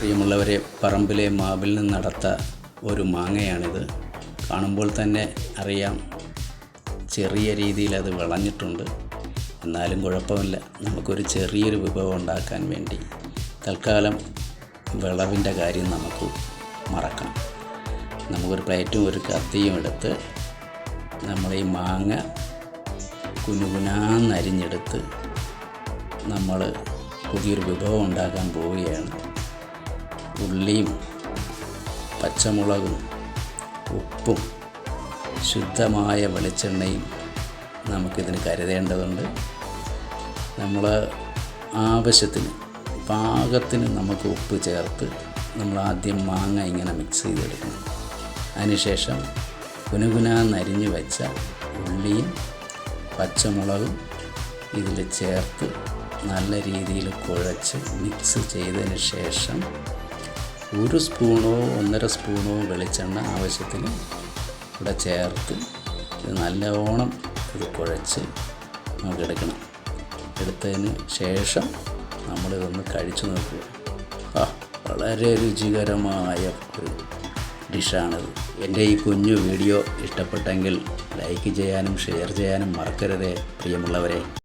പ്രിയമുള്ളവരെ പറമ്പിലെ മാവിൽ നിന്ന് നടത്ത ഒരു മാങ്ങയാണിത്. കാണുമ്പോൾ തന്നെ അറിയാം ചെറിയ രീതിയിൽ അത് വിളഞ്ഞിട്ടുണ്ട്. എന്നാലും കുഴപ്പമില്ല നമുക്കൊരു ചെറിയൊരു വിഭവം ഉണ്ടാക്കാൻ വേണ്ടി തൽക്കാലം വിളവിന്റെ കാര്യം നമുക്ക് മറക്കണം. നമുക്കൊരു പ്ലേറ്റും ഒരു കത്തിയും എടുത്ത് നമ്മൾ ഈ മാങ്ങ കുനുകുനാന്നരിഞ്ഞെടുത്ത് നമ്മൾ പുതിയൊരു വിഭവം ഉണ്ടാക്കാൻ പോവുകയാണ്. ഉള്ളിയും പച്ചമുളകും ഉപ്പും ശുദ്ധമായ വെളിച്ചെണ്ണയും നമുക്കിതിന് കരുതേണ്ടതുണ്ട്. നമ്മൾ ആവശ്യത്തിന് പാകത്തിന് നമുക്ക് ഉപ്പ് ചേർത്ത് നമ്മൾ ആദ്യം മാങ്ങ ഇങ്ങനെ മിക്സ് ചെയ്തെടുക്കണം. അതിനുശേഷം കുനുകുനാന്നരിഞ്ഞ് വെച്ച ഉള്ളിയും പച്ചമുളകും ഇതിൽ ചേർത്ത് നല്ല രീതിയിൽ കുഴച്ച് മിക്സ് ചെയ്തതിന് ശേഷം ഒരു സ്പൂണോ ഒന്നര സ്പൂണോ വെളിച്ചെണ്ണ ആവശ്യത്തിന് ഇവിടെ ചേർത്ത് ഇത് നല്ലവണ്ണം ഇത് കുഴച്ച് നമുക്ക് എടുക്കണം. എടുത്തതിന് ശേഷം നമ്മളിതൊന്ന് കഴിച്ചു നോക്കുക. ആ വളരെ രുചികരമായ ഒരു ഡിഷാണിത്. എന്റെ ഈ കുഞ്ഞു വീഡിയോ ഇഷ്ടപ്പെട്ടെങ്കിൽ ലൈക്ക് ചെയ്യാനും ഷെയർ ചെയ്യാനും മറക്കരുതേ പ്രിയമുള്ളവരെ.